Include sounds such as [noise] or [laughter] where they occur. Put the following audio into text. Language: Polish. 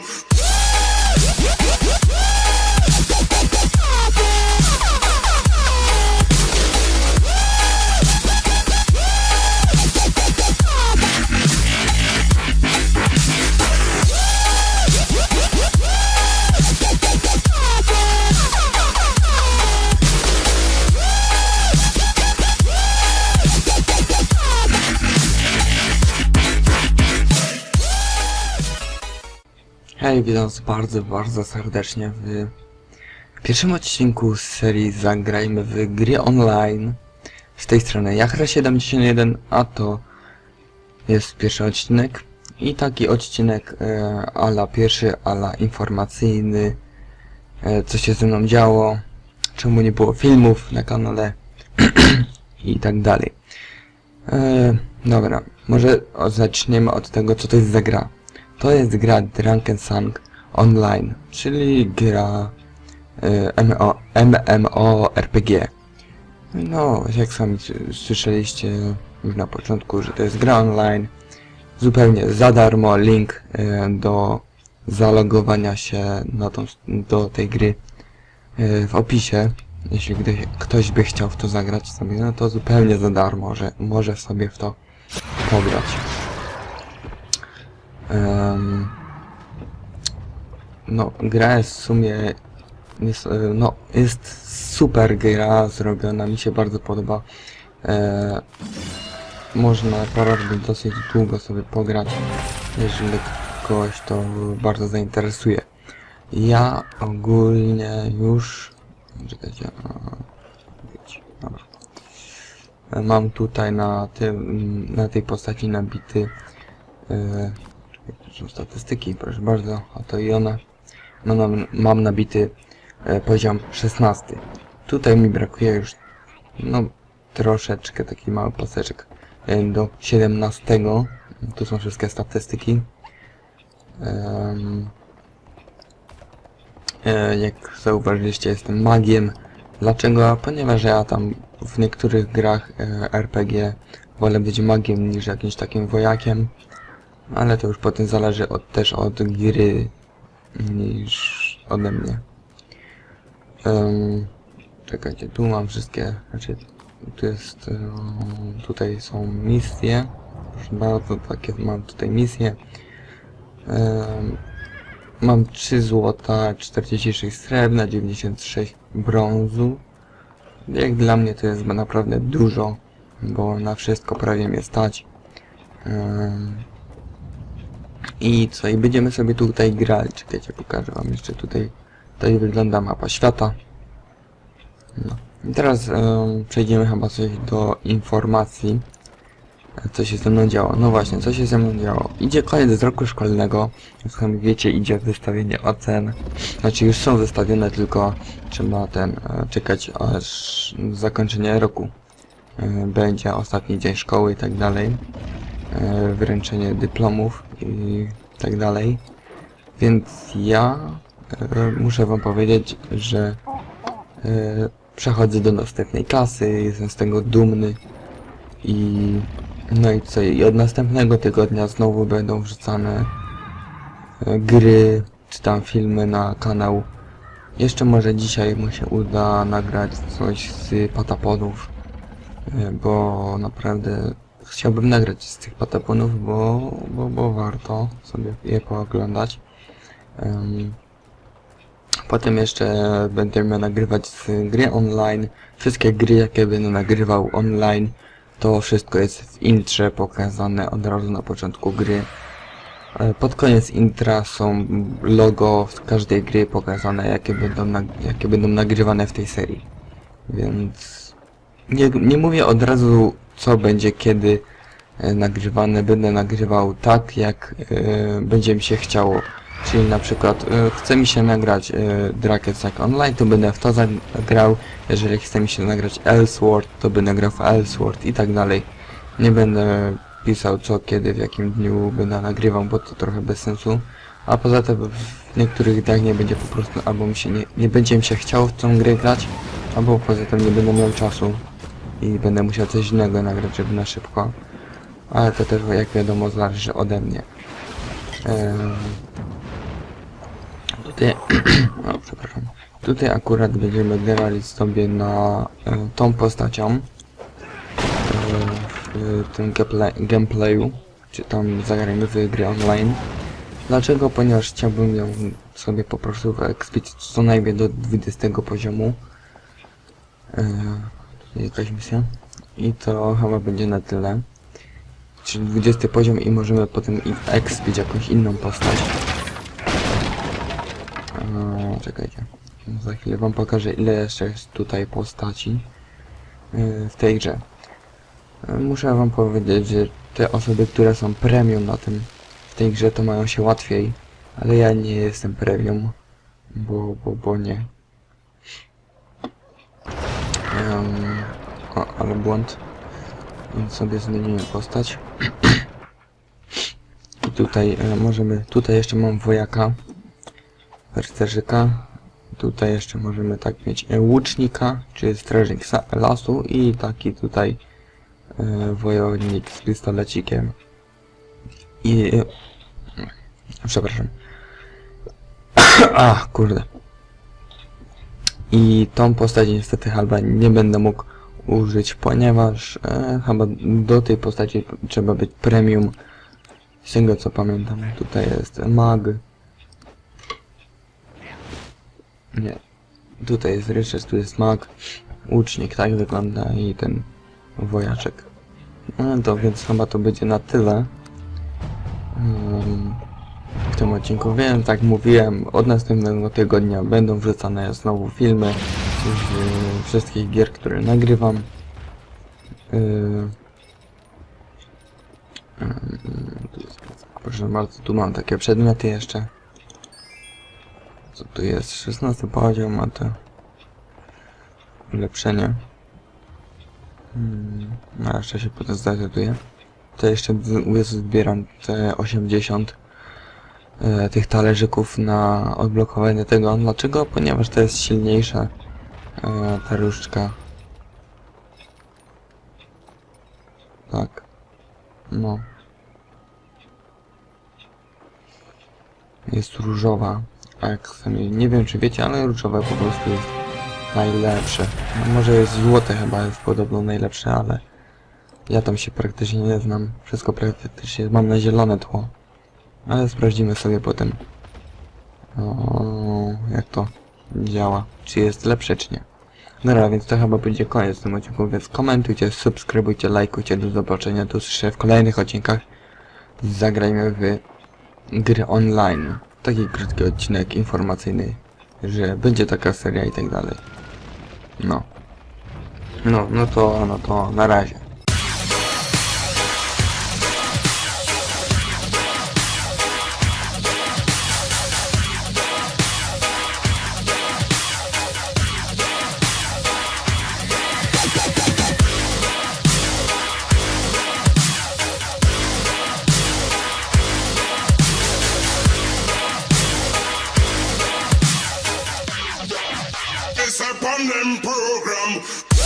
Yeah. Hej, witam was bardzo, bardzo serdecznie w pierwszym odcinku z serii Zagrajmy w gry online. Z tej strony Jachra71, a to jest pierwszy odcinek. I taki odcinek e, ala pierwszy, ala informacyjny. E, co się ze mną działo, czemu nie było filmów na kanale [clears throat] i tak dalej. E, dobra, może zaczniemy od tego, co to jest za gra. To jest gra Drunken Sang Online, czyli gra y, MO, MMORPG. No, jak sami słyszeliście na początku, że to jest gra online, zupełnie za darmo, link y, do zalogowania się na tą, do tej gry y, w opisie. Jeśli ktoś by chciał w to zagrać sobie, no to zupełnie za darmo, że może sobie w to pograć. Em, no, gra jest w sumie jest, e, no, jest super gra zrobiona, mi się bardzo podoba. E, można naprawdę dosyć długo sobie pograć, jeżeli kogoś to bardzo zainteresuje. Ja ogólnie już... Czekajcie, dobra. E, Mam tutaj na tym, na tej postaci nabity e, tu są statystyki, proszę bardzo, a to i one. No, mam, mam nabity e, poziom 16. Tutaj mi brakuje już, no, troszeczkę, taki mały paseczek e, do 17. Tu są wszystkie statystyki. E, jak zauważyliście, jestem magiem. Dlaczego? Ponieważ ja tam w niektórych grach e, RPG wolę być magiem niż jakimś takim wojakiem. Ale to już potem zależy od, też od gry niż ode mnie. Um, czekajcie, tu mam wszystkie, znaczy tu jest, um, tutaj są misje. Proszę bardzo, takie mam tutaj misje. Um, mam 3 złota, 46 srebrna, 96 brązu. Jak dla mnie to jest naprawdę dużo, bo na wszystko prawie mnie stać. Um, i co, i będziemy sobie tutaj grać. Czekajcie, pokażę wam jeszcze tutaj. Tutaj wygląda mapa świata. No. I teraz em, przejdziemy chyba coś do informacji. Co się ze mną działo. No właśnie, co się ze mną działo. Idzie koniec roku szkolnego. Jak sami wiecie, idzie wystawienie ocen. Znaczy już są wystawione, tylko trzeba ten e, czekać aż zakończenie roku. E, Będzie ostatni dzień szkoły i tak dalej wręczenie dyplomów i tak dalej. Więc ja e, muszę wam powiedzieć, że e, przechodzę do następnej klasy, jestem z tego dumny i no i co, i od następnego tygodnia znowu będą wrzucane e, gry, czy tam filmy na kanał. Jeszcze może dzisiaj mu się uda nagrać coś z patapodów, e, bo naprawdę chciałbym nagrać z tych pataponów, bo, bo, bo warto sobie je pooglądać. Em, potem jeszcze będziemy nagrywać z gry online. Wszystkie gry, jakie będę nagrywał online, to wszystko jest w intrze pokazane od razu na początku gry. E, Pod koniec intra są logo z każdej gry pokazane, jakie będą, jakie będą nagrywane w tej serii. Więc nie, nie mówię od razu co będzie kiedy e, nagrywane. Będę nagrywał tak jak e, będzie mi się chciało. Czyli na przykład e, chce mi się nagrać Sack Online, to będę w to zagrał. Jeżeli chce mi się nagrać Elsword, to będę grał w Elsword i tak dalej. Nie będę pisał co, kiedy, w jakim dniu będę nagrywał, bo to trochę bez sensu. A poza tym w niektórych dniach nie będzie po prostu, albo mi się nie, nie będzie mi się chciało w tą grę grać, albo poza tym nie będę miał czasu i będę musiał coś innego nagrać, żeby na szybko. Ale to też jak wiadomo zależy ode mnie. Tutaj, [clears throat] o, przepraszam. Tutaj akurat będziemy grali sobie na e, tą postacią e, w tym gameplay, gameplayu, czy tam zagrajmy w gry online. Dlaczego? Ponieważ chciałbym ją sobie po prostu wyekspić co najmniej do 20 poziomu. E, jakaś misja. I to chyba będzie na tyle. Czyli 20 poziom i możemy potem expić jakąś inną postać. czekajcie. Za chwilę wam pokażę ile jeszcze jest tutaj postaci yy, w tej grze. Yy, Muszę wam powiedzieć, że te osoby, które są premium na tym w tej grze to mają się łatwiej, ale ja nie jestem premium, bo, bo, bo nie. Em, o, ale błąd. Więc sobie zmienimy postać. [clears throat] I tutaj e, możemy, tutaj jeszcze mam wojaka, rycerzyka. Tutaj jeszcze możemy tak mieć e, łucznika, czyli strażnik lasu i taki tutaj e, wojownik z pistolecikiem. I... E, przepraszam. [clears throat] A, kurde. I tą postać niestety chyba nie będę mógł użyć, ponieważ e, chyba do tej postaci trzeba być premium. Z tego co pamiętam, tutaj jest mag. Nie. Tutaj jest Ryszard, tu jest mag. Łucznik, tak wygląda i ten wojaczek. No to więc chyba to będzie na tyle. W tym odcinku. Wiem, tak mówiłem, od następnego tygodnia będą wrzucane znowu filmy z wszystkich gier, które nagrywam. Tu jest, proszę bardzo, tu mam takie przedmioty jeszcze. Co tu jest? 16 poziom ma to ulepszenie. Hmm, no jeszcze się potem zdecyduję. To jeszcze zbieram te 80 e, tych talerzyków na odblokowanie tego. Dlaczego? Ponieważ to jest silniejsza e, różdżka. Tak. No. Jest różowa. A jak sami nie wiem czy wiecie, ale różowe po prostu jest najlepsze. No, może jest złote chyba jest podobno najlepsze, ale ja tam się praktycznie nie znam. Wszystko praktycznie mam na zielone tło. Ale sprawdzimy sobie potem. O, jak to działa. Czy jest lepsze, czy nie. Dobra, więc to chyba będzie koniec w tym odcinku, więc komentujcie, subskrybujcie, lajkujcie, do zobaczenia, do usłyszenia w kolejnych odcinkach. Zagrajmy w gry online. Taki krótki odcinek informacyjny, że będzie taka seria i tak dalej. No. No, no to, no to na razie. them program.